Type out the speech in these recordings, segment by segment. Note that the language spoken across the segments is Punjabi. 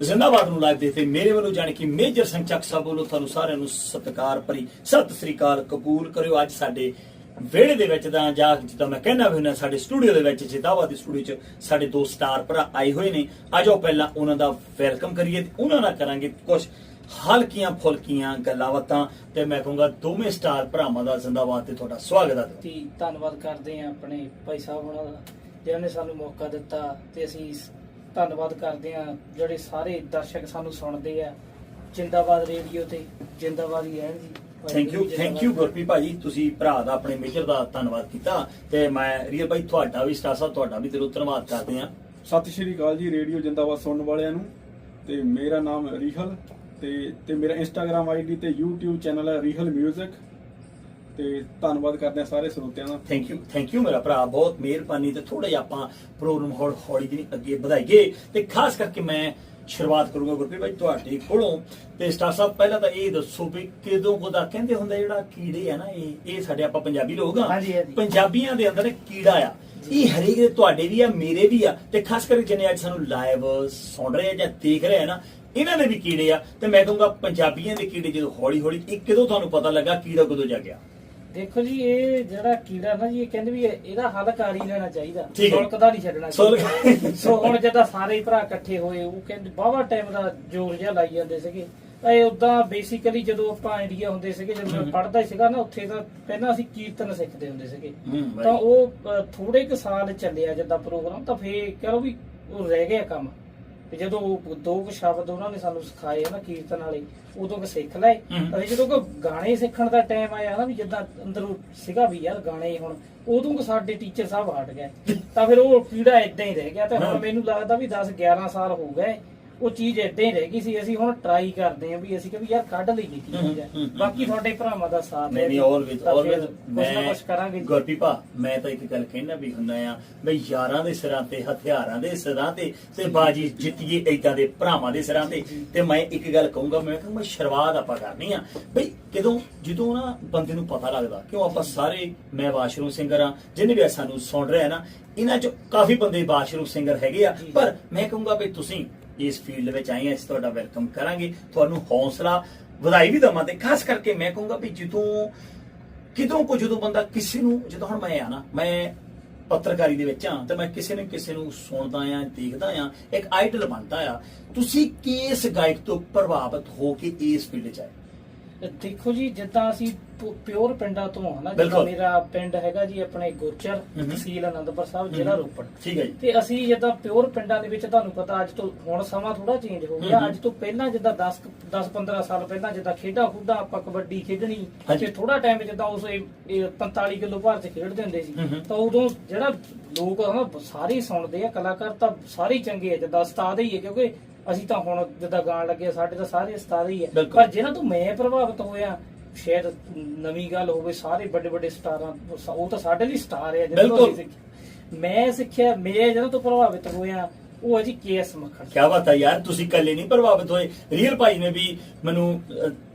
ਜ਼ਿੰਦਾਬਾਦ ਨੂੰ ਲਾਈਵ ਤੇ ਮੇਰੇ ਵੱਲੋਂ ਜਾਣੀ ਕਿ ਮੇਜਰ ਸਿੰਘ ਸਾਹਿਬ ਵੱਲੋਂ ਤੁਹਾਨੂੰ ਸਾਰਿਆਂ ਨੂੰ ਸਤਿਕਾਰ ਭਰੀ, ਸਤਿ ਸ੍ਰੀ ਅਕਾਲ ਕਬੂਲ ਕਰਿਓ। ਅੱਜ ਸਾਡੇ ਵਿਹੜੇ ਦੇ ਵਿੱਚ ਦਾ ਜਾਂ ਜਿੱਦਾਂ ਮੈਂ ਕਹਿਣਾ ਵੀ ਹੁੰਦਾ, ਸਾਡੇ ਸਟੂਡੀਓ ਦੇ ਵਿੱਚ ਜਿਦਾਵਾ ਦੀ ਸਟੂਡੀਓ 'ਚ ਸਾਡੇ ਦੋ ਸਟਾਰ ਭਰਾ ਆਏ ਹੋਏ ਨੇ। ਆਜੋ ਪਹਿਲਾਂ ਉਹਨਾਂ ਦਾ ਵੈਲਕਮ ਕਰੀਏ ਤੇ ਉਹਨਾਂ ਨਾਲ ਕਰਾਂਗੇ ਕੁਝ ਹਲਕੀਆਂ ਫੁਲਕੀਆਂ ਗੱਲਾਂ ਬਾਤਾਂ ਤੇ ਮੈਂ ਕਹੂੰਗਾ ਦੋਵੇਂ ਸਟਾਰ ਭਰਾਵਾਂ ਦਾ ਜ਼ਿੰਦਾਬਾਦ ਤੇ ਤੁਹਾਡਾ ਸਵਾਗਤ ਹੈ ਤੇ ਧੰਨਵਾਦ ਕਰਦੇ ਹਾਂ ਆਪਣੇ ਭਾਈ ਸਾਹਿਬ ਉਹਨਾਂ ਦਾ, ਜਿਨ੍ਹਾਂ ਨੇ ਸਾਨੂੰ ਮੌਕਾ ਦਿੱਤਾ ਤੇ ਅਸੀਂ ਧੰਨਵਾਦ ਕਰਦੇ ਹਾਂ। ਜਿਹੜੇ ਸਾਰੇ ਦਰਸ਼ਕ ਸਾਨੂੰ ਸੁਣਦੇ ਆ ਜਿੰਦਾਬਾਦ ਰੇਡੀਓ ਤੇ ਜਿੰਦਾਬਾਦ ਹੀ ਰਹਿਣ ਜੀ। Thank you thank you Gurpreet ਭਾਜੀ। ਤੁਸੀਂ ਭਰਾ ਦਾ ਆਪਣੇ ਮੇਜਰ ਦਾ ਧੰਨਵਾਦ ਕੀਤਾ। ਤੇ ਮੈਂ ਰੀਅਲ ਭਾਈ ਤੁਹਾਡਾ ਵੀ ਸਟਾਰ ਸਾਹਿਬ ਤੁਹਾਡਾ ਵੀ ਦਿਲੋਂ ਧੰਨਵਾਦ ਕਰਦੇ ਹਾਂ। ਸਤਿ ਸ਼੍ਰੀ ਅਕਾਲ ਜੀ ਰੇਡੀਓ ਜਿੰਦਾਬਾਦ ਸੁਣਨ ਵਾਲਿਆਂ ਨੂੰ। ਤੇ ਮੇਰਾ ਨਾਮ ਰੀਹਲ। ਤੇ ਤੇ ਮੇਰਾ ਇੰਸਟਾਗ੍ਰam ਆਈਡੀ ਤੇ YouTube ਚੈਨਲ ਹੈ ਰੀਹਲ 뮤직 ਤੇ ਧੰਨਵਾਦ ਕਰਦੇ ਹਾਂ ਸਾਰੇ ਸਰੋਤਿਆਂ ਦਾ। ਥੈਂਕ ਯੂ ਥੈਂਕ ਯੂ ਮੇਰਾ ਭਰਾ ਬਹੁਤ ਮਿਹਰਬਾਨੀ ਤੇ ਥੋੜਾ ਜਿਹਾ ਆਪਾਂ ਪ੍ਰੋਗਰਾਮ ਹੌਲੀ ਹੌਲੀ ਜਿਹੀ ਅੱਗੇ ਵਧਾਈਏ ਤੇ ਖਾਸ ਕਰਕੇ ਮੈਂ ਸ਼ੁਰੂਆਤ ਕਰੂੰਗਾ ਗੁਰਪ੍ਰੀਤ ਭਾਈ ਤੁਹਾਡੇ ਕੋਲੋਂ ਤੇ ਸਟਾਰ ਸਾਹਿਬ ਪਹਿਲਾਂ ਤਾਂ ਇਹ ਦੱਸੋ ਵੀ ਕਿਦੋਂ ਕੋਦਾ ਕਹਿੰਦੇ ਹੁੰਦੇ ਜਿਹੜਾ ਕੀੜੇ ਆ ਨਾ ਇਹ ਇਹ ਸਾਡੇ ਆਪਾਂ ਪੰਜਾਬੀ ਲੋਕ ਆ ਹਾਂਜੀ, ਹਾਂਜੀ। ਪੰਜਾਬੀਆਂ ਦੇ ਅੰਦਰ ਕੀੜਾ ਆ। ਇਹ ਹਰੇਕ ਦੇ ਤੁਹਾਡੇ ਵੀ ਆ ਮੇਰੇ ਵੀ ਆ ਤੇ ਖਾਸ ਕਰਕੇ ਜਿਹਨੇ ਅੱਜ ਸਾਨੂੰ ਲਾਈਵ ਸੁਣ ਰਹੇ ਆ ਜਾਂ ਦੇਖ ਰਹੇ ਆ ਨਾ ਇਹਨਾਂ ਦੇ ਵੀ ਕੀੜੇ ਆ ਤੇ ਮੈਂ ਕਹੂੰਗਾ ਪੰਜਾਬੀਆਂ ਦੇ ਕੀੜੇ ਜਦੋਂ ਹੌਲੀ ਹੌਲੀ ਇਹ ਕਿਦੋਂ ਤੁਹਾਨੂੰ ਪਤਾ ਲੱਗਾ ਕੀੜਾ ਕਦੋਂ ਜਾਗਿਆ। ਦੇਖੋ ਜੀ ਇਹ ਜਿਹੜਾ ਕੀੜਾ ਨਾ ਜੀ ਇਹ ਕਹਿੰਦੇ ਵੀ ਇਹ- ਇਹਦਾ ਹੱਲ ਕਰ ਹੀ ਲੈਣਾ ਚਾਹੀਦਾ ਠੀਕ ਹੈ। ਸੁਲਕਦਾ ਨਹੀਂ ਛੱਡਣਾ ਸੁਲਕ-। ਸੋ ਹੁਣ ਜਦੋਂ ਸਾਰੇ ਹੀ ਭਰਾ ਇਕੱਠੇ ਹੋਏ ਉਹ ਕਹਿੰਦੇ ਬਾਵਾ ਟਾਈਮ ਦਾ ਜੋਰ ਜਿਹਾ ਲਾਈ ਜਾਂਦੇ ਸੀਗੇ ਤਾਂ ਇਹ ਉਦਾਂ ਬੇਸਿਕਲੀ ਜਦੋਂ ਆਪਾਂ ਇੰਡੀਆ ਹੁੰਦੇ ਸੀਗੇ ਜਦੋਂ ਮੈਂ ਹਮ। ਪੜ੍ਹਦਾ ਸੀਗਾ ਨਾ ਉੱਥੇ ਤਾਂ ਪਹਿਲਾਂ ਅਸੀਂ ਕੀਰਤਨ ਸਿੱਖਦੇ ਹੁੰਦੇ ਸੀਗੇ ਹੂੰ. ਤਾਂ ਉਹ ਅ, ਥੋੜੇ ਕੁ ਸਾਲ ਚੱਲਿਆ ਜਿੱਦਾਂ ਪ੍ਰੋਗਰਾਮ ਤਾਂ ਫੇਰ ਕਹੋ ਵੀ ਉਹ ਰਹਿ ਗਿਆ ਕੰਮ ਤੇ ਜਦੋਂ ਉਹ ਦੋ ਕੁ ਸ਼ਬਦ ਉਹਨਾਂ ਨੇ ਸਾਨੂੰ ਸਿਖਾਏ ਨਾ ਕੀਰਤਨ ਵਾਲੇ ਉਦੋਂ ਕਿ ਸਿੱਖ ਲਏ। ਅਸੀਂ ਜਦੋਂ ਕੋ ਗਾਣੇ ਸਿੱਖਣ ਦਾ ਟਾਈਮ ਆਇਆ ਨਾ ਵੀ ਜਿੱਦਾਂ ਅੰਦਰੋਂ ਸੀਗਾ ਵੀ ਯਾਰ ਗਾਣੇ ਹੁਣ ਉਦੋਂ ਕੋ ਸਾਡੇ ਟੀਚਰ ਸਾਹਿਬ ਹਟ ਗਏ ਤਾਂ ਫਿਰ ਉਹ ਕੀੜਾ ਇਦਾਂ ਹੀ ਰਹਿ ਗਿਆ ਤੇ। ਹੁਣ ਮੈਨੂੰ ਲੱਗਦਾ ਵੀ 10 11 ਸਾਲ ਹੋ ਗਏ ਉਹ ਚੀਜ਼ ਇਦਾਂ ਹੀ ਰਹਿ ਗਈ ਸੀ ਅਸੀਂ ਹੁਣ ਟਰਾਈ ਕਰਦੇ ਆਂ ਵੀ ਅਸੀਂ ਕਿ ਵੀ ਯਾਰ ਕੱਢ ਲਈਏ ਚੀਜ਼ ਹੈ ਬਾਕੀ ਤੁਹਾਡੇ ਭਰਾਵਾਂ ਦਾ ਸਾਥ ਨਹੀਂ ਨਹੀਂ ਹੈ ਆਲਵੇਜ਼ ਆਲਵੇਜ਼ ਨਾ ਕੁਛ ਕਰਾਂਗੇ ਭਾ ਮੈਂ ਤਾਂ ਇੱਕ ਗੱਲ ਕਹਿਣਾ ਵੀ ਹੁੰਦਾ ਆ ਬਈ ਯਾਰਾਂ ਦੇ ਸਿਰਾਂ ਤੇ ਹਥਿਆਰਾਂ ਦੇ ਸਿਰਾਂ ਤੇ ਤੇ ਬਾਜੀ ਜਿੱਤੀਏ ਏਦਾਂ ਦੇ ਭਰਾਵਾਂ ਦੇ ਸਿਰਾਂ ਤੇ। ਤੇ ਮੈਂ ਇੱਕ ਗੱਲ ਕਹੂੰਗਾ ਮੈਂ ਕਹੂੰਗਾ ਸ਼ੁਰੂਆਤ ਆਪਾਂ ਕਰਨੀ ਆ। ਬਈ ਕਦੋਂ ਜਦੋਂ ਨਾ ਬੰਦੇ ਨੂੰ ਪਤਾ ਲੱਗਦਾ ਕਿਉਂ ਆਪਾਂ ਸਾਰੇ ਮੈਂ ਵਾਸ਼ਰੂਮ ਸਿੰਗਰ ਆ ਜਿੰਨੇ ਵੀ ਸਾਨੂੰ ਸੁਣ ਰਹੇ ਆ ਨਾ ਇਹਨਾਂ ਚ ਕਾਫੀ ਬੰਦੇ ਵਾਸ਼ਰੂਮ ਸਿੰਗਰ ਹੈਗੇ ਆ। ਪਰ ਮੈਂ ਕਹੂੰਗਾ ਵੀ ਤੁਸੀਂ ਇਸ ਫੀਲਡ ਵਿੱਚ ਆਏ ਆ ਅਸੀਂ ਤੁਹਾਡਾ ਵੈਲਕਮ ਕਰਾਂਗੇ। ਤੁਹਾਨੂੰ ਹੌਸਲਾ ਵਧਾਈ ਵੀ ਦਵਾਂ ਤੇ ਖਾਸ ਕਰਕੇ ਮੈਂ ਕਹੂੰਗਾ ਵੀ ਜਦੋਂ, ਕਿਦੋਂ ਕੋ ਜਦੋਂ ਬੰਦਾ ਕਿਸੇ ਨੂੰ, ਜਦੋਂ ਹੁਣ ਮੈਂ ਆ ਨਾ, ਮੈਂ ਪੱਤਰਕਾਰੀ ਦੇ ਵਿੱਚ ਆ, ਤੇ ਮੈਂ ਕਿਸੇ ਨੂੰ ਕਿਸੇ ਨੂੰ ਸੁਣਦਾ ਆ, ਦੇਖਦਾ ਆ, ਇੱਕ ਆਈਡਲ ਬਣਦਾ ਆ। ਤੁਸੀਂ ਕਿਸ ਗਾਇਕ ਤੋਂ ਪ੍ਰਭਾਵਿਤ ਹੋ ਕੇ ਇਸ ਫੀਲਡ 'ਚ ਆਏ? ਦੇਖੋ ਜੀ ਜਿੱਦਾਂ ਅਸੀਂ ਪਿਓਰ ਪਿੰਡਾਂ ਤੋਂ ਨਾ ਜਿੱਦਾਂ ਬਿਲਕੁਲ। ਮੇਰਾ ਪਿੰਡ ਹੈਗਾ ਜੀ ਆਪਣੇ ਗੁਰਚਰ ਹਮ। ਤਹਿਸੀਲ ਅਨੰਦਪੁਰ ਸਾਹਿਬ ਜ਼ਿਲ੍ਹਾ। ਰੋਪੜ ਠੀਕ ਹੈ ਜੀ ਤੇ ਅਸੀਂ ਜਿੱਦਾਂ ਪਿਓਰ ਪਿੰਡਾਂ ਦੇ ਵਿੱਚ ਤੁਹਾਨੂੰ ਪਤਾ ਅੱਜ ਤੋਂ ਹੁਣ ਸਮਾਂ ਥੋੜਾ ਚੇਂਜ ਹੋ ਗਿਆ ਹਮ। ਅੱਜ ਤੋਂ ਪਹਿਲਾਂ ਜਿੱਦਾਂ 10 10 15 ਸਾਲ ਪਹਿਲਾਂ ਜਿੱਦਾਂ ਖੇਡਾਂ ਖੁੱਡਾਂ ਆਪਾਂ ਕਬੱਡੀ ਖੇਡਣੀ ਹਾਂਜੀ। ਤੇ ਥੋੜਾ ਟਾਈਮ ਜਿੱਦਾਂ ਉਸ ਇਹ- ਇਹ 45 ਕਿਲੋ ਭਾਰ ਚ ਖੇਡਦੇ ਹੁੰਦੇ ਸੀ ਹਮ। ਤਾਂ ਉਦੋਂ ਜਿਹੜਾ ਲੋਕ ਆ ਨਾ ਸਾਰੇ ਹੀ ਸੁਣਦੇ ਆ ਕਲਾਕਾਰ ਤਾਂ ਸਾਰੇ ਹੀ ਚੰਗੇ ਆ ਜਿੱਦਾਂ ਉਸਤਾਦ ਹੀ ਹੈ ਕਿਉਂਕਿ ਅਸੀਂ ਤਾਂ ਹੁਣ ਜਿੱਦਾਂ ਗਾਣ ਲੱਗੇ ਸਾਡੇ ਤਾਂ ਸਾਰੇ ਉਸਤਾਦ ਹੀ ਆ ਬਿਲਕੁਲ। ਪਰ ਜਿਹਨਾਂ ਤੋਂ ਮੈਂ ਪ੍ਰਭਾਵਿਤ ਹੋਇਆ ਸ਼ਾਇਦ ਨਵੀਂ ਗੱਲ ਹੋਵੇ ਸਾਰੇ ਵੱਡੇ ਵੱਡੇ ਸਟਾਰਾਂ ਉਹ ਤਾਂ ਸਾਡੇ ਲਈ ਸਟਾਰ ਆ ਜਿਹਨਾਂ ਤੋਂ ਬਿਲਕੁਲ। ਅਸੀਂ ਸਿੱਖੇ। ਮੈਂ ਸਿੱਖਿਆ ਮੈਂ ਜਿਹਨਾਂ ਤੋਂ ਪ੍ਰਭਾਵਿਤ ਹੋਇਆ ਉਹ ਹੈ ਜੀ ਕੇਐਸ ਮੱਖਣ ਕਿਆ ਬਾਤ ਹੈ ਯਾਰ ਤੁਸੀਂ ਇਕੱਲੇ ਨਹੀਂ ਪ੍ਰਭਾਵਿਤ ਹੋਏ ਰੀਅਲ ਭਾਈ ਨੇ ਵੀ ਮੈਨੂੰ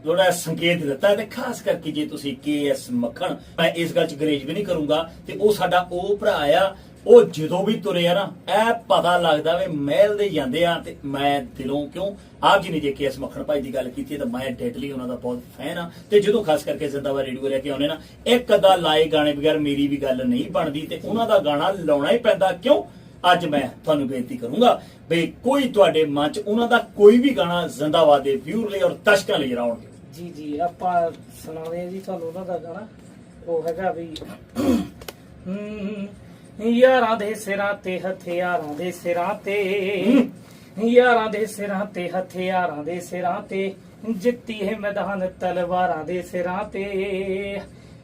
ਥੋੜਾ ਸੰਕੇਤ ਦਿੱਤਾ ਤੇ ਖਾਸ ਕਰਕੇ ਜੇ ਤੁਸੀਂ ਕੇਐਸ ਮੱਖਣ ਮੈਂ ਇਸ ਗੱਲ 'ਚ ਗਰੇਜ ਵੀ ਨਹੀਂ ਕਰੂੰਗਾ ਤੇ ਉਹ ਸਾਡਾ ਉਹ ਭਰਾ ਆ ਉਹ ਜਦੋਂ ਵੀ ਤੁਰੇ ਆ ਨਾ, ਇਹ ਪਤਾ ਲੱਗਦਾ ਵੀ ਮਹਿਲ ਦੇ ਜਾਂਦੇ ਆ ਤੇ ਮੈਂ ਦਿਲੋਂ ਕਿਉਂ? ਆਪ ਜੀ ਨੇ ਜੇ ਕੇਐਸ ਮੱਖਣ ਭਾਈ ਦੀ ਗੱਲ ਕੀਤੀ ਤਾਂ ਮੈਂ ਡੈਡਲੀ ਉਹਨਾਂ ਦਾ ਬਹੁਤ ਫੈਨ ਆ। ਤੇ ਜਦੋਂ ਖਾਸ ਕਰਕੇ ਜ਼ਿੰਦਾਬਾਦ ਰੇਡੀਓ ਲੈ ਕੇ ਆਉਨੇ ਨਾ, ਇੱਕ ਅੱਧਾ ਲਾਏ ਗਾਣੇ ਬਗੈਰ ਮੇਰੀ ਵੀ ਗੱਲ ਨਹੀਂ ਬਣਦੀ ਤੇ ਉਹਨਾਂ ਦਾ ਗਾਣਾ ਲਾਉਣਾ ਹੀ ਪੈਂਦਾ। ਕਿਉਂ? ਅੱਜ ਮੈਂ ਤੁਹਾਨੂੰ ਬੇਨਤੀ ਕਰੂੰਗਾ ਵੀ ਕੋਈ ਤੁਹਾਡੇ ਮਨ 'ਚ ਉਹਨਾਂ ਦਾ ਕੋਈ ਵੀ ਗਾਣਾ ਜ਼ਿੰਦਾਬਾਦ ਦੇ ਵਿਊਰ ਲਈ ਔਰ ਦਰਸ਼ਕਾਂ ਲਈ ਰਾਉਣ ਜੀ ਜੀ, ਆਪਾਂ ਸੁਣਾਉਂਦੇ ਆ ਜੀ ਤੁਹਾਨੂੰ ਉਹਨਾਂ ਦਾ ਗਾਣਾ। ਉਹ ਹੈਗਾ ਵੀ ਯਾਰਾਂ ਦੇ ਸਿਰਾਂ ਤੇ ਹਥਿਆਰਾਂ ਦੇ ਸਿਰਾਂ ਤੇ। ਯਾਰਾਂ ਦੇ ਸਿਰਾਂ ਤੇ ਹਥਿਆਰਾਂ ਦੇ ਸਿਰਾਂ ਤੇ। ਜਿੱਤੀ ਹੈ ਮੈਦਾਨ ਤਲਵਾਰਾਂ ਦੇ ਸਿਰਾਂ ਤੇ।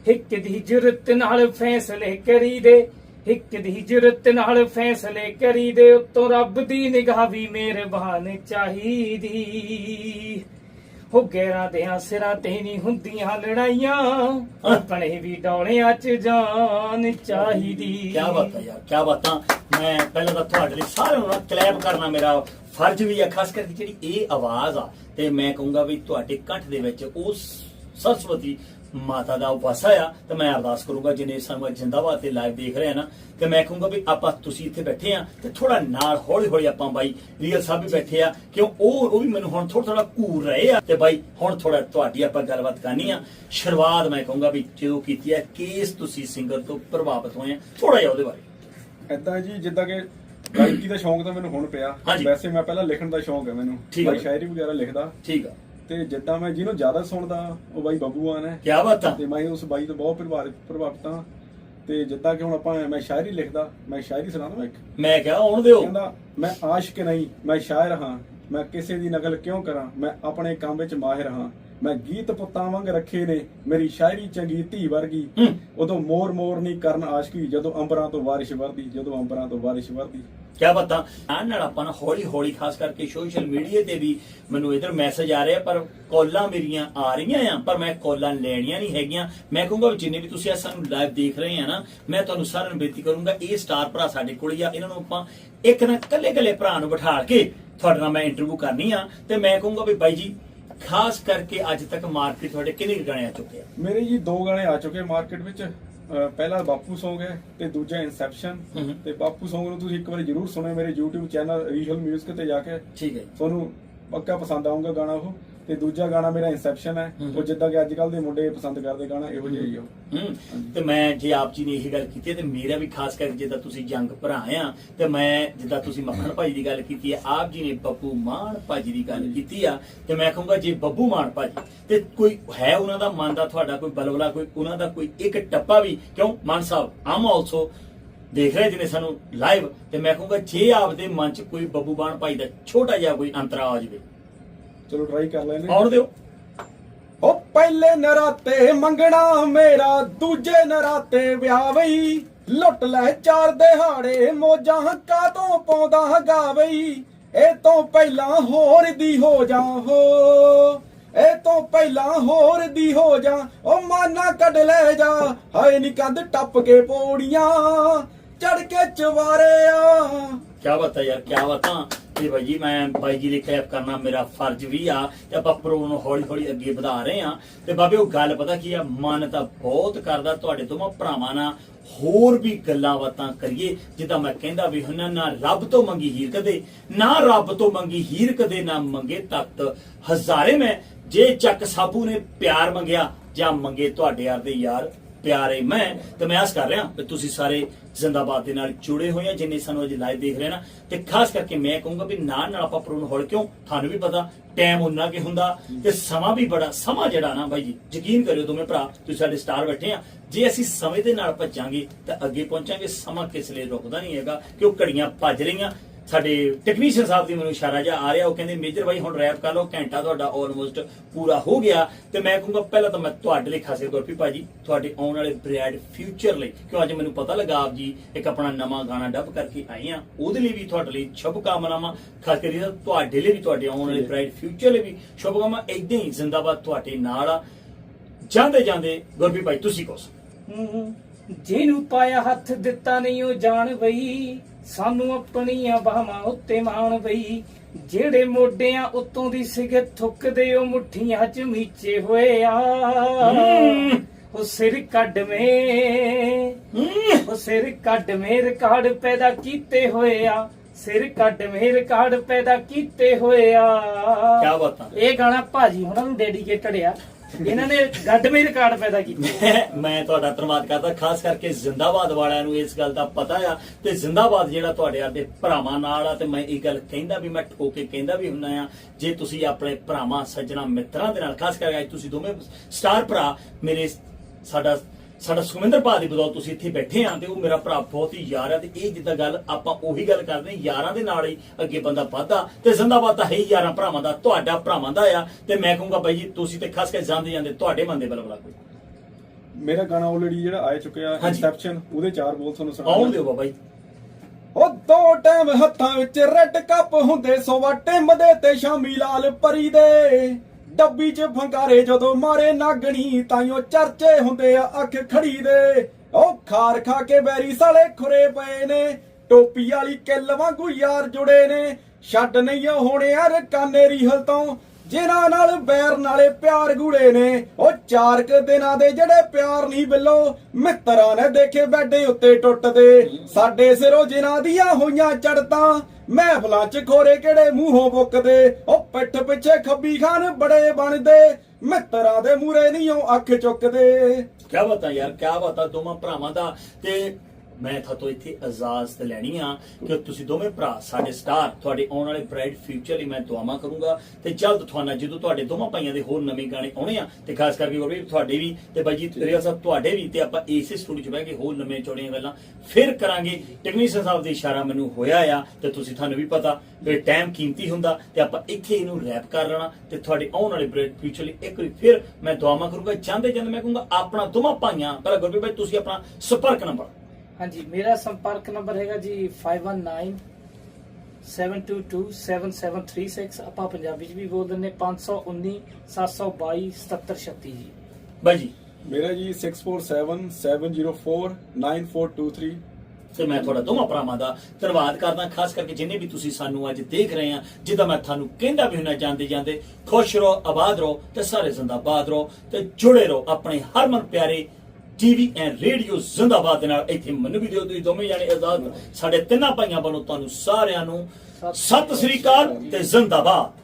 ਇੱਕ ਦੀ ਜੁਰਤ ਨਾਲ ਫੈਸਲੇ ਕਰੀਦੇ ਇੱਕ ਦੀ ਜੁਰਤ ਨਾਲ ਫੈਸਲੇ ਕਰੀਦੇ। ਉਤੋਂ ਰੱਬ ਦੀ ਨਿਗਾਹ ਵੀ ਮਿਹਰਬਾਨ ਚਾਹੀਦੀ। ਹੋ ਗੈਰਾਂ ਸਿਰਾਂ ਤੇ ਨਹੀਂ ਹੁੰਦੀਆਂ ਲੜਾਈਆਂ। ਆਪਣੇ ਵੀ ਡੋਲਿਆਂ 'ਚ ਜਾਨ ਚਾਹੀਦੀ। ਕੀ ਬਾਤ ਹੈ ਯਾਰ ਕੀ ਬਾਤਾਂ ਮੈਂ ਪਹਿਲਾਂ ਤਾਂ ਤੁਹਾਡੇ ਲਈ ਸਾਰਿਆਂ ਨੂੰ ਕਲੈਪ ਕਰਨਾ ਮੇਰਾ ਫਰਜ਼ ਵੀ ਹੈ, ਖਾਸ ਕਰਕੇ ਜਿਹੜੀ ਇਹ ਆਵਾਜ਼ ਆ। ਤੇ ਮੈਂ ਕਹੂੰਗਾ ਵੀ ਤੁਹਾਡੇ ਕੰਠ ਦੇ ਵਿੱਚ ਉਸ ਸਰਸਵਤੀ ਮਾਤਾ ਦਾ ਉਪਾਸਾ ਆ ਤੇ ਮੈਂ ਅਰਦਾਸ ਕਰੂੰਗਾ ਜਿਨੇ ਸਾਨੂੰ ਜਿੰਦਾਬਾਦ ਤੇ ਲਾਈਵ ਦੇਖ ਰਹੇ ਆ ਨਾ ਤੇ ਮੈਂ ਕਹੂੰਗਾ ਵੀ ਆਪਾਂ ਤੁਸੀਂ ਇੱਥੇ ਬੈਠੇ ਆ ਤੇ ਥੋੜਾ ਨਾਲ ਹੌਲੀ ਹੌਲੀ ਆਪਾਂ ਬਾਈ ਰੀਅਲ ਸਾਹਿਬ ਵੀ ਬੈਠੇ ਆ ਕਿਉਂ ਉਹ ਉਹ ਵੀ ਮੈਨੂੰ ਹੁਣ ਥੋੜਾ ਥੋੜਾ ਘੂਰ ਰਹੇ ਆ ਤੇ ਬਾਈ ਹੁਣ ਥੋੜਾ ਤੁਹਾਡੀ ਆਪਾਂ ਗੱਲਬਾਤ ਕਰਨੀ ਆ। ਸ਼ੁਰੂਆਤ ਮੈਂ ਕਹੂੰਗਾ ਵੀ ਜਦੋਂ ਕੀਤੀ ਹੈ ਕੇਸ ਤੁਸੀਂ ਸਿੰਗਰ ਤੋਂ ਪ੍ਰਭਾਵਿਤ ਹੋਏ ਆ ਥੋੜਾ ਜਿਹਾ ਉਹਦੇ ਬਾਰੇ। ਏਦਾਂ ਜੀ ਜਿੱਦਾਂ ਕਿ ਗਾਇਕੀ ਦਾ ਸ਼ੌਂਕ ਤਾਂ ਮੈਨੂੰ ਹੁਣ ਪਿਆ ਹਾਂਜੀ। ਵੈਸੇ ਮੈਂ ਪਹਿਲਾਂ ਲਿਖਣ ਦਾ ਸ਼ੌਂਕ ਹੈ ਮੈਨੂੰ। ਠੀਕ ਹੈ ਬਾਈ ਬਾਈ। ਸ਼ਾਇਰੀ ਵਗੈਰਾ ਲਿਖਦਾ। ਠੀਕ ਆ। ਤੇ ਜਿੱਦਾਂ ਮੈਂ ਜਿਹਨੂੰ ਜ਼ਿਆਦਾ ਸੁਣਦਾ ਉਹ ਬਾਈ ਬੱਬੂ ਆਨ ਹੈ। ਕੀ ਬਾਤ ਆ। ਤੇ ਮੈਂ ਉਸ ਬਾਈ ਤੋਂ ਬਹੁਤ ਪ੍ਰਭਾਵਿਤ ਪ੍ਰਭਾਵਿਤ ਹਾਂ। ਤੇ ਜਿੱਦਾਂ ਕਿ ਹੁਣ ਆਪਾਂ ਮੈਂ ਸ਼ਾਇਰੀ ਲਿਖਦਾ ਮੈਂ ਸ਼ਾਇਰੀ ਸੁਣਾਉਂਦਾ ਮੈਂ ਇੱਕ। ਮੈਂ ਕਿਹਾ ਆਉਣ ਦਿਓ। ਕਹਿੰਦਾ ਮੈਂ ਆਸ਼ਿਕ ਨਹੀਂ ਮੈਂ ਸ਼ਾਇਰ ਹਾਂ। ਮੈਂ ਕਿਸੇ ਦੀ ਨਕਲ ਕਿਉਂ ਕਰਾਂ? ਮੈਂ ਆਪਣੇ ਕੰਮ ਵਿੱਚ ਮਾਹਿਰ ਹਾਂ। ਮੈਂ ਗੀਤ ਪੁੱਤਾਂ ਵਾਂਗ ਰੱਖੇ ਨੇ ਮੇਰੀ ਸ਼ਾਇਰੀ ਚੰਗੀ ਧੀ ਵਰਗੀ। ਉਦੋਂ ਮੋਰ ਮੋਰ ਨਹੀਂ ਕਰਨ ਆਸ਼ਕੀ ਜਦੋਂ ਅੰਬਰਾਂ ਤੋਂ ਬਾਰਿਸ਼ ਵਰਦੀ ਜਦੋਂ ਅੰਬਰਾਂ ਤੋਂ ਬਾਰਿਸ਼ ਵਰਦੀ। ਕਿਆ ਬਤਾ ਨਾਲ ਨਾਲ ਆਪਾਂ ਨਾ ਹੌਲੀ ਹੌਲੀ, ਖਾਸ ਕਰਕੇ ਸੋਸ਼ਲ ਮੀਡੀਆ ਤੇ ਵੀ ਮੈਨੂੰ ਇਧਰ ਮੈਸੇਜ ਆ ਰਿਹਾ, ਪਰ ਕਾਲਾਂ ਮੇਰੀਆਂ ਆ ਰਹੀਆਂ ਆ, ਪਰ ਮੈਂ ਕਾਲਾਂ ਲੈਣੀਆਂ ਨਹੀਂ ਹੈਗੀਆਂ। ਮੈਂ ਕਹੂੰਗਾ ਜਿੰਨੇ ਵੀ ਤੁਸੀਂ ਸਾਨੂੰ ਲਾਈਵ ਦੇਖ ਰਹੇ ਆ ਨਾ, ਮੈਂ ਤੁਹਾਨੂੰ ਸਾਰਿਆਂ ਨੂੰ ਬੇਨਤੀ ਕਰੂੰਗਾ, ਇਹ ਸਟਾਰ ਭਰਾ ਸਾਡੇ ਕੋਲ ਹੀ ਆ, ਇਹਨਾਂ ਨੂੰ ਆਪਾਂ ਇੱਕ ਨਾ ਕੱਲੇ ਕੱਲੇ ਭਰਾ ਨੂੰ ਬਿਠਾ ਕੇ ਤੁਹਾਡੇ ਨਾਲ ਮੈਂ ਇੰਟਰਵਿਊ ਕਰਨੀ ਆ, ਤੇ ਮੈਂ ਕਹੂੰਗਾ ਵੀ ਬਾਈ ਜੀ, ਖਾਸ ਕਰਕੇ ਅੱਜ ਤੱਕ ਮਾਰਕੀਟ ਤੁਹਾਡੇ ਕਿੰਨੇ ਗਾਣੇ ਆ ਚੁੱਕੇ ਆ? ਮੇਰੇ ਜੀ ਦੋ ਗਾਣੇ ਆ ਚੁੱਕੇ ਮਾਰਕੀਟ ਵਿੱਚ। ਪਹਿਲਾ ਬਾਪੂ Song ਹੈ ਤੇ ਦੂਜਾ ਇਨਸੈਪਸ਼ਨ। ਤੇ ਬਾਪੂ Song ਨੂੰ ਤੁਸੀਂ ਇੱਕ ਵਾਰੀ ਜਰੂਰ ਸੁਣਿਓ ਮੇਰੇ YouTube ਚੈਨਲ ਰੀਜਲ ਮਿਊਜ਼ਿਕ ਤੇ ਜਾ ਕੇ। ਠੀਕ ਹੈ ਤੁਹਾਨੂੰ ਪੱਕਾ ਪਸੰਦ ਆਊਗਾ ਗਾਣਾ ਉਹ। ਤੇ ਦੂਜਾ ਗਾਣਾ ਮੇਰਾ ਇਨਸੈਪਸ਼ਨ ਹੈ। ਉਹ ਜਿੱਦਾਂ ਕਿ ਅੱਜ ਕੱਲ ਦੇ ਮੁੰਡੇ ਪਸੰਦ ਕਰਦੇ ਗਾਣਾ ਇਹੋ ਜਿਹਾ ਹੀ ਆ। ਹੂੰ ਤੇ ਮੈਂ ਜੇ ਆਪ ਜੀ ਨੇ ਇਹ ਗੱਲ ਕੀਤੀ ਤੇ ਮੇਰਾ ਵੀ ਖਾਸ ਕਰਕੇ ਜਿੱਦਾਂ ਤੁਸੀਂ ਜੰਗ ਭਰਾ ਆ ਤੇ ਮੈਂ ਜਿੱਦਾਂ ਤੁਸੀਂ ਮੱਖਣ ਭਾਜੀ ਦੀ ਗੱਲ ਕੀਤੀ ਹੈ ਆਪ ਜੀ ਨੇ ਬੱਬੂ ਮਾਨ ਭਾਜੀ ਦੀ ਗੱਲ ਕੀਤੀ ਆ ਤੇ ਮੈਂ ਕਹੂੰਗਾ ਜੇ ਬੱਬੂ ਮਾਨ ਭਾਜੀ ਤੇ ਕੋਈ ਹੈ ਉਹਨਾਂ ਦਾ ਮਨ ਦਾ ਤੁਹਾਡਾ ਕੋਈ ਬਲਵਲਾ ਕੋਈ ਉਹਨਾਂ ਦਾ ਕੋਈ ਇੱਕ ਟੱਪਾ ਵੀ ਕਿਉਂ ਮਾਨ ਸਾਹਿਬ ਆਮ ਆਲਸੋ ਦੇਖ ਰਹੇ ਜਿਹਨੇ ਸਾਨੂੰ ਲਾਈਵ ਤੇ ਮੈਂ ਕਹੂੰਗਾ ਜੇ ਆਪਦੇ ਮਨ 'ਚ ਕੋਈ ਬੱਬੂ ਮਾਨ ਭਾਈ ਦਾ ਛੋਟਾ ਜਿਹਾ ਕੋਈ ਅੰਤਰਾ ਆ ਜਾਵੇ ਚਲੋ ਟਰਾਈ ਕਰ ਲੈਨੇ ਆਉਣ ਦਿਓ। ਉਹ ਪਹਿਲੇ ਨਰਾਤੇ ਮੰਗਣਾ ਮੇਰਾ ਦੂਜੇ ਨਰਾਤੇ ਵਿਆਹ ਵਈ। ਲੁੱਟ ਲੈ ਚਾਰ ਦਿਹਾੜੇ ਮੋਜਾਂ ਤੋਂ ਪਾਉਂਦਾ ਗਾਵਈ ਇਹ ਤੋਂ ਪਹਿਲਾਂ ਹੋਰ ਦੀ ਹੋ ਜਾ ਹੋ। ਇਹ ਤੋਂ ਪਹਿਲਾਂ ਹੋਰ ਦੀ ਹੋ ਜਾ। ਉਹ ਮਾਨਾ ਕੱਢ ਲੈ ਜਾ। ਹਾਏ ਨੀ ਕੰਧ ਟੱਪ ਕੇ ਪੌੜੀਆਂ ਚੜ ਕੇ ਚਵਾਰੇ ਆ ਕਿਆ ਬਤਾ ਯਾਰ ਕਿਆ ਬਤਾ। ਤੇ ਭਾਈ ਜੀ, ਮੈਂ ਬਾਈ ਜੀ ਦੀ ਕੈਪ ਕਰਨਾ, ਮੇਰਾ ਫਰਜ਼ ਵੀ ਆ ਤੇ ਆਪਾਂ ਪ੍ਰੋ ਨੂੰ ਹੌਲੀ ਹੌਲੀ ਅੱਗੇ ਵਧਾ ਰਹੇ ਆ ਤੇ ਬਾਬੇ, ਉਹ ਗੱਲ ਪਤਾ ਕੀ ਆ? ਮਨ ਤਾਂ ਬਹੁਤ ਕਰਦਾ ਤੁਹਾਡੇ ਤੋਂ, ਮੈਂ ਭਰਾਵਾਂ ਨਾਲ ਹੋਰ ਵੀ ਗੱਲਾਂ ਬਾਤਾਂ ਕਰੀਏ, ਜਿੱਦਾਂ ਮੈਂ ਕਹਿੰਦਾ ਵੀ ਹੁਨਾਂ, ਨਾ ਰੱਬ ਤੋਂ ਮੰਗੀ ਹੀਰ ਕਦੇ, ਨਾ ਰੱਬ ਤੋਂ ਮੰਗੀ ਹੀਰ ਕਦੇ, ਨਾ ਮੰਗੇ ਤਖਤ। ਹਜ਼ਾਰੇ ਮੈਂ ਜੇ ਚੱਕ ਸਾਬੂ ਨੇ ਪਿਆਰ ਮੰਗਿਆ ਜਾਂ ਮੰਗੇ ਤੁਹਾਡੇ ਯਾਰ ਦੇ ਯਾਰ ਪਿਆਰੇ, ਮੈਂ ਤੇ ਮੈਂ ਆਸ ਕਰ ਰਿਹਾ ਕਿ ਤੁਸੀਂ ਸਾਰੇ ਜ਼ਿੰਦਾਬਾਦ ਦੇ ਨਾਲ ਜੁੜੇ ਹੋਏ ਆ, ਜਿੰਨੇ ਸਾਨੂੰ ਅੱਜ ਲਾਈਵ ਦੇਖ ਰਹੇ ਨਾ। ਤੇ ਖਾਸ ਕਰਕੇ ਮੈਂ ਕਹੂੰਗਾ ਵੀ ਨਾਲ ਨਾਲ ਆਪਾਂ ਪ੍ਰੋਨ ਹੋਲ ਕਿਉਂ, ਤੁਹਾਨੂੰ ਵੀ ਪਤਾ ਟਾਈਮ ਉਹਨਾਂ ਕੇ ਹੁੰਦਾ ਤੇ ਸਮਾਂ ਵੀ ਬੜਾ, ਸਮਾਂ ਜਿਹੜਾ ਨਾ ਬਾਈ ਜੀ, ਯਕੀਨ ਕਰਿਓ ਦੋਵੇਂ ਭਰਾ, ਤੁਸੀਂ ਸਾਡੇ ਸਟਾਰ ਬੈਠੇ ਆ। ਜੇ ਅਸੀਂ ਸਮੇਂ ਦੇ ਨਾਲ ਭੱਜਾਂਗੇ ਤਾਂ ਅੱਗੇ ਪਹੁੰਚਾਂਗੇ, ਸਮਾਂ ਕਿਸ ਲਈ ਰੁਕਦਾ ਨਹੀਂ ਹੈਗਾ ਕਿ ਉਹ ਘੜੀਆਂ ਭੱਜ ਰਹੀਆਂ ਸਾਡੇ ਟੈਕਨੀਸ਼ੀਅਨ ਸਾਹਿਬ ਦੀ ਮੈਨੂੰ ਇਸ਼ਾਰਾ ਜਿਹਾ ਆ ਰਿਹਾ ਉਹ ਕਹਿੰਦੇ ਮੇਜਰ ਬਾਈ ਹੁਣ ਰੈਪ ਕਰ ਲਓ ਘੰਟਾ ਤੁਹਾਡਾ ਆਲਮੋਸਟ ਪੂਰਾ ਹੋ ਗਿਆ। ਤੇ ਮੈਂ ਕਹੂੰਗਾ ਪਹਿਲਾਂ ਤਾਂ ਮੈਂ ਤੁਹਾਡੇ ਲਈ ਖਾਸੇ ਗੁਰਪੀ ਭਾਜੀ ਤੁਹਾਡੇ ਆਉਣ ਵਾਲੇ ਬ੍ਰੈਡ ਫਿਊਚਰ ਲਈ ਕਿਉਂ ਅੱਜ ਮੈਨੂੰ ਪਤਾ ਲੱਗਾ ਆਪ ਜੀ ਇੱਕ ਆਪਣਾ ਨਵਾਂ ਗਾਣਾ ਡੱਬ ਕਰਕੇ ਆਏ ਆ ਉਹਦੇ ਲਈ ਵੀ ਤੁਹਾਡੇ ਲਈ ਸ਼ੁਭ ਕਾਮਨਾਵਾਂ ਖਾਸ ਕਰਕੇ ਤੁਹਾਡੇ ਲਈ ਵੀ ਤੁਹਾਡੇ ਆਉਣ ਵਾਲੇ ਬ੍ਰੈਡ ਫਿਊਚਰ ਲਈ ਵੀ ਸ਼ੁਭ ਕਾਮਨਾ ਇਦਾਂ ਹੀ ਜ਼ਿੰਦਾਬਾਦ ਤੁਹਾਡੇ ਨਾਲ ਆ। ਜਾਂਦੇ ਜਾਂਦੇ ਗੁਰਪੀ ਭਾਈ ਤੁਸੀਂ ਕੋਸ ਹੂੰ, ਜਿਹਨੂੰ ਪਾਇਆ ਹੱਥ ਦਿੱਤਾ ਨਹੀਂ ਉਹ ਜਾਣ ਬਈ। ਸਾਨੂੰ ਆਪਣੀਆਂ ਬਾਹਾਂ ਉੱਤੇ ਮਾਣ ਬਈ। ਜਿਹੜੇ ਮੋਢਿਆਂ ਉੱਤੋਂ ਦੀ ਸਿਗਰ ਥੁੱਕਦੇ ਉਹ ਮੁੱਠੀਆਂ 'ਚ ਮੀਚੇ ਹੋਏ ਆ। ਉਹ ਸਿਰ ਕੱਢ ਮੇ। ਉਹ ਸਿਰ ਕੱਢ ਮੇ ਰਿਕਾਰਡ ਪੈਦਾ ਕੀਤੇ ਹੋਏ ਆ। ਸਿਰ ਕੱਢ ਮੇ ਰਿਕਾਰਡ ਪੈਦਾ ਕੀਤੇ ਹੋਏ ਆ ਕਿਆ ਬਾਤਾਂ। ਇਹ ਗਾਣਾ ਭਾਜੀ ਹੁਣਾਂ ਨੂੰ ਡੈਡੀਕੇਟਡ ਆ। ਇਹਨਾਂ ਨੇ ਗੱਡ ਮੇ ਰਿਕਾਰਡ ਪੈਦਾ ਕੀਤੇ। ਮੈਂ ਮੈਂ ਤੁਹਾਡਾ ਧੰਨਵਾਦ ਕਰਦਾ ਖਾਸ ਕਰਕੇ ਜ਼ਿੰਦਾਬਾਦ ਵਾਲਿਆਂ ਨੂੰ ਇਸ ਗੱਲ ਦਾ ਪਤਾ ਆ ਤੇ ਜ਼ਿੰਦਾਬਾਦ ਜਿਹੜਾ ਤੁਹਾਡੇ ਆਦੇ ਭਰਾਵਾਂ ਨਾਲ ਆ ਤੇ ਮੈਂ ਇਹ ਗੱਲ ਕਹਿੰਦਾ ਵੀ ਮੈਂ ਠੋਕ ਕੇ ਕਹਿੰਦਾ ਵੀ ਹੁੰਨਾ ਆ ਜੇ ਤੁਸੀਂ ਆਪਣੇ ਭਰਾਵਾਂ ਸੱਜਣਾ ਮਿੱਤਰਾਂ ਦੇ ਨਾਲ ਖਾਸ ਕਰਕੇ ਅੱਜ ਤੁਸੀਂ ਦੋਵੇਂ ਸਟਾਰ ਭਰਾ ਮੇਰੇ ਸਾਡਾ ਸਾਡਾ ਸੁਖਮਿੰਦਰ ਭਾ ਦੀ ਬਦੌਲਤ ਤੁਸੀਂ ਇੱਥੇ ਬੈਠੇ ਆ ਤੇ ਉਹ ਮੇਰਾ ਭਰਾ ਬਹੁਤ ਹੀ ਯਾਰ ਆ ਤੇ ਇਹ ਜਿੱਦਾਂ ਗੱਲ ਆਪਾਂ ਉਹੀ ਗੱਲ ਕਰਦੇ ਯਾਰਾਂ ਦੇ ਨਾਲ ਹੀ ਅੱਗੇ ਬੰਦਾ ਵੱਧਦਾ ਤੇ ਜ਼ਿੰਦਾਬਾਦ ਤਾਂ ਹੈ ਹੀ ਯਾਰਾਂ ਭਰਾਵਾਂ ਦਾ ਤੁਹਾਡਾ ਭਰਾਵਾਂ ਦਾ ਆ ਤੇ ਮੈਂ ਕਹੂੰਗਾ ਬਾਈ ਜੀ ਤੁਸੀਂ ਤੇ ਖਾਸ ਕਰਕੇ ਜਾਂਦੇ ਜਾਂਦੇ ਤੁਹਾਡੇ ਮਨ ਦੇ ਬਲਬਲਾ ਕੋਈ। ਮੇਰਾ ਗਾਣਾ ਆਲਰੇਡੀ ਜਿਹੜਾ ਆ ਚੁੱਕਿਆ। ਇਨਸੈਪਸ਼ਨ ਉਹਦੇ ਚਾਰ ਬੋਲ ਤੁਹਾਨੂੰ ਆਉਣ ਸੁਣਾਉਂਦਾ ਦਿਓ ਬਾਬਾ ਜੀ। ਉਹ ਦੋ ਟਾਈਮ ਹੱਥਾਂ ਵਿੱਚ ਰੈੱਡ ਕੱਪ ਹੁੰਦੇ ਸੋਵਾ ਟਿੰਮਦੇ ਤੇ ਸ਼ਾਮੀ ਲਾਲ ਪਰੀ ਦੇ। ਡੱਬੀ 'ਚ ਫੰਕਾਰੇ ਜਦੋਂ ਮਾਰੇ ਨਾਗਣੀ, ਤਾਈਓ ਚਰਚੇ ਹੁੰਦੇ ਆ ਅੱਖ ਖੜੀ ਦੇ। ਉਹ ਖਾਰ ਖਾ ਕੇ ਬੈਰੀ ਸਾਲੇ ਖੁਰੇ ਪਏ ਨੇ। ਟੋਪੀ ਵਾਲੀ ਕਿੱਲ ਵਾਂਗੂ ਯਾਰ ਜੁੜੇ ਨੇ। ਛੱਡ ਨਹੀਂ ਹੋਣੇ ਯਾਰ ਕਾਨੇ ਰੀਹਲ ਤੋਂ। ਜਿਨ੍ਹਾਂ ਨਾਲ ਬੈਰ ਨਾਲੇ ਪਿਆਰ ਗੂੜੇ ਨੇ, ਉਹ ਚਾਰ ਕੁ ਦਿਨਾਂ ਦੇ ਜਿਹੜੇ ਪਿਆਰ ਨਹੀਂ ਬਿੱਲੋ, ਮਿੱਤਰਾਂ ਨੇ ਦੇਖੇ ਬੈੱਡੇ ਉੱਤੇ ਟੁੱਟਦੇ। ਸਾਡੇ ਸਿਰੋਂ ਜਿਨ੍ਹਾਂ ਦੀਆਂ ਹੋਈਆਂ ਚੜਤਾਂ, ਮਹਿਫਲਾਂ 'ਚ ਖੋਰੇ ਕਿਹੜੇ ਮੂੰਹੋਂ ਬੁੱਕਦੇ। ਉਹ ਪਿੱਠ ਪਿੱਛੇ ਖੱਬੀ ਖਾਨ ਬੜੇ ਬਣਦੇ, ਮਿੱਤਰਾਂ ਦੇ ਮੂਰੇ ਨਹੀਂ ਉਹ ਅੱਖ ਚੁੱਕਦੇ। ਕਿਆ ਬਤਾ ਯਾਰ, ਕਿਆ ਬਤਾ ਦੋਵਾਂ ਭਰਾਵਾਂ ਦਾ। ਤੇ ਮੈਂ ਤੁਹਾਤੋਂ ਇੱਥੇ ਇਜਾਜ਼ਤ ਲੈਣੀ ਆ ਕਿ ਤੁਸੀਂ ਦੋਵੇਂ ਭਰਾ ਸਾਡੇ ਸਟਾਰ, ਤੁਹਾਡੇ ਆਉਣ ਵਾਲੇ ਬ੍ਰਾਈਟ ਫਿਊਚਰ ਲਈ ਮੈਂ ਦੁਆਵਾਂ ਕਰੂੰਗਾ ਤੇ ਜਲਦ ਤੁਹਾਨੂੰ ਜਦੋਂ ਤੁਹਾਡੇ ਦੋਵਾਂ ਭਾਈਆਂ ਦੇ ਹੋਰ ਨਵੇਂ ਗਾਣੇ ਆਉਣੇ ਆ ਤੇ ਖਾਸ ਕਰਕੇ ਹੋਰ ਵੀ ਤੁਹਾਡੇ ਵੀ ਤੇ ਬਾਈ ਜੀ ਰਿਆ ਸਾਹਿਬ ਤੁਹਾਡੇ ਵੀ ਤੇ ਆਪਾਂ ਇਸੇ ਸਟੂਡੀਓ 'ਚ ਬਹਿ ਕੇ ਹੋਰ ਨਵੇਂ ਚੌੜੀਆਂ ਗੱਲਾਂ ਫਿਰ ਕਰਾਂਗੇ। ਟੈਕਨੀਸ਼ੀਅਨ ਸਾਹਿਬ ਦੇ ਇਸ਼ਾਰਾ ਮੈਨੂੰ ਹੋਇਆ ਆ ਤੇ ਤੁਸੀਂ ਤੁਹਾਨੂੰ ਵੀ ਪਤਾ ਵੀ ਟਾਈਮ ਕੀਮਤੀ ਹੁੰਦਾ ਤੇ ਆਪਾਂ ਇੱਥੇ ਇਹਨੂੰ ਰੈਪ ਕਰ ਲੈਣਾ ਤੇ ਤੁਹਾਡੇ ਆਉਣ ਵਾਲੇ ਬ੍ਰਾਈਟ ਫਿਊਚਰ ਲਈ ਇੱਕ ਵਾਰੀ ਫਿਰ ਮੈਂ ਦੁਆਵਾਂ ਕਰੂੰਗਾ। ਜਾਂਦੇ ਜਾਂਦੇ ਮੈਂ ਕਹੂੰਗਾ ਆਪਣਾ ਦੋਵਾਂ ਭਾਈਆਂ ਪਰ ਗੁਰਪ੍ਰੀਤ ਭਾਈ, ਤੁਸੀਂ ਆਪਣਾ ਸੰਪਰਕ ਨੰਬਰ ਹਾਂਜੀ ਮੇਰਾ ਸੰਪਰਕ ਨੰਬਰ ਹੈਗਾ ਜੀ 519 7227736 ਆਪਾਂ ਪੰਜਾਬੀ ਚ ਵੀ ਬੋਲ ਦਿੰਦੇ 519 722 7736 ਜੀ। ਬਾਈ ਜੀ। ਮੇਰਾ ਜੀ 6477049423 ਤੇ ਮੈਂ ਤੁਹਾਡਾ ਦੋਵਾਂ ਭਰਾਵਾਂ ਦਾ ਧੰਨਵਾਦ ਕਰਦਾ ਖਾਸ ਕਰਕੇ ਜਿੰਨੇ ਵੀ ਤੁਸੀਂ ਸਾਨੂੰ ਅੱਜ ਦੇਖ ਰਹੇ ਆ ਜਿੱਦਾਂ ਮੈਂ ਤੁਹਾਨੂੰ ਕਹਿੰਦਾ ਵੀ ਹੁੰਨਾ ਜਾਂਦੇ ਜਾਂਦੇ ਖੁਸ਼ ਰਹੋ ਆਬਾਦ ਰਹੋ ਤੇ ਸਾਰੇ ਜ਼ਿੰਦਾਬਾਦ ਰਹੋ ਤੇ ਜੁੜੇ ਰਹੋ ਆਪਣੇ ਹਰਮਨ ਪਿਆਰੇ ਟੀਵੀ ਐਂਡ ਰੇਡੀਓ ਜ਼ਿੰਦਾਬਾਦ ਦੇ ਨਾਲ ਇੱਥੇ ਮੈਨੂੰ ਵੀ ਦਿਓ ਤੁਸੀਂ ਦੋਵੇਂ ਜਾਣੇ ਆਜ਼ਾਦ। ਸਾਡੇ ਤਿੰਨਾਂ ਭਾਈਆਂ ਵੱਲੋਂ ਤੁਹਾਨੂੰ ਸਾਰਿਆਂ ਨੂੰ ਸਤਿ ਸ੍ਰੀ ਅਕਾਲ ਤੇ ਜ਼ਿੰਦਾਬਾਦ।